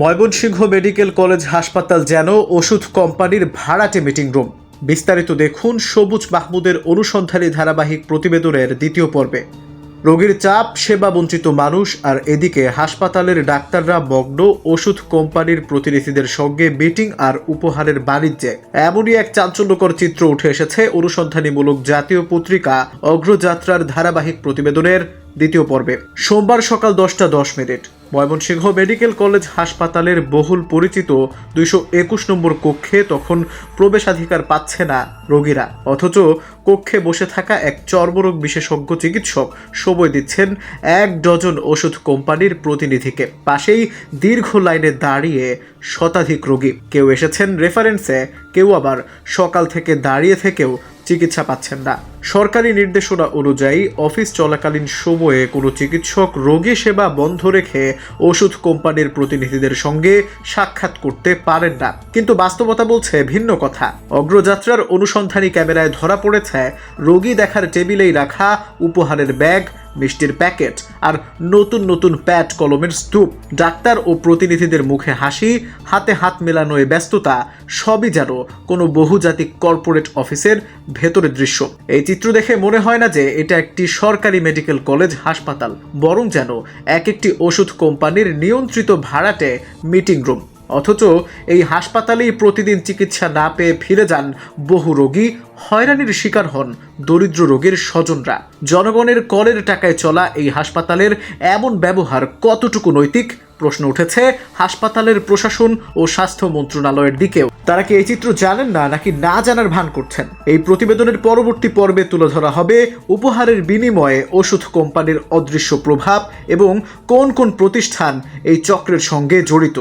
Mymensingh medical college হাসপাতাল যেন ওষুধ কোম্পানির ভাড়াটে মিটিং রুম। বিস্তারিত দেখুন সবুজ মাহমুদের অনুসন্ধানী ধারাবাহিক প্রতিবেদনের দ্বিতীয় পর্বে। রোগীর চাপ, সেবা বঞ্চিত মানুষ আর এদিকে হাসপাতালের ডাক্তাররা মগ্ন ওষুধ কোম্পানির প্রতিনিধিদের সঙ্গে মিটিং আর উপহারের বাণিজ্যে। এমনই এক চাঞ্চল্যকর চিত্র উঠে এসেছে অনুসন্ধানীমূলক জাতীয় পত্রিকা অগ্রযাত্রার ধারাবাহিক প্রতিবেদনের দ্বিতীয় পর্বে। সোমবার সকাল দশটা দশ মিনিট। ময়মনসিংহ মেডিকেল কলেজ হাসপাতালের বহুল পরিচিত দুইশো একুশ নম্বর কক্ষে তখন প্রবেশাধিকার পাচ্ছে না রোগীরা। অথচ কক্ষে বসে থাকা এক চর্মরোগ বিশেষজ্ঞ চিকিৎসক সময় দিচ্ছেন এক ডজন ওষুধ কোম্পানির প্রতিনিধিকে। পাশেই দীর্ঘ লাইনে দাঁড়িয়ে শতাধিক রোগী। কেউ এসেছেন রেফারেন্সে, কেউ আবার সকাল থেকে দাঁড়িয়ে থেকেও চিকিৎসা পাচ্ছেন না। সরকারি নির্দেশনা অনুযায়ী অফিস চলাকালীন সময়ে কোনো চিকিৎসক রোগী সেবা বন্ধ রেখে ওষুধ কোম্পানির প্রতিনিধিদের সঙ্গে সাক্ষাৎ করতে পারেন না। কিন্তু বাস্তবতা বলছে ভিন্ন কথা। অগ্রযাত্রার অনুসন্ধানী ক্যামেরায় ধরা পড়েছে, রোগী দেখার টেবিলেই রাখা উপহারের ব্যাগ, মিষ্টির প্যাকেট আর নতুন নতুন প্যাড কলমের স্তূপ। ডাক্তার ও প্রতিনিধিদের মুখে হাসি, হাতে হাত মেলানোয় ব্যস্ততা, সবই যেন কোনো বহুজাতিক কর্পোরেট অফিসের ভেতরের দৃশ্য। এই চিত্র দেখে মনে হয় না যে এটা একটি সরকারি মেডিকেল কলেজ, হাসপাতাল। বরং যেন এক একটি ওষুধ কোম্পানির নিয়ন্ত্রিত ভাড়াটে মিটিং রুম। অথচ এই হাসপাতালেই প্রতিদিন চিকিৎসা না পেয়ে ফিরে যান বহু রোগী, হয়রানির শিকার হন দরিদ্র রোগীর স্বজনরা। জনগণের করের টাকায় চলা এই হাসপাতালের এমন ব্যবহার কতটুকু নৈতিক প্রশ্ন উঠেছে, হাসপাতালের প্রশাসন ও স্বাস্থ্য মন্ত্রণালয়ের দিকেও। তারা কি এই চিত্র জানেন না, নাকি না জানার ভান করছেন? এই প্রতিবেদনের পরবর্তী পর্বে তুলে ধরা হবে উপহারের বিনিময়ে ওষুধ কোম্পানির অদৃশ্য প্রভাব এবং কোন কোন প্রতিষ্ঠান এই চক্রের সঙ্গে জড়িত।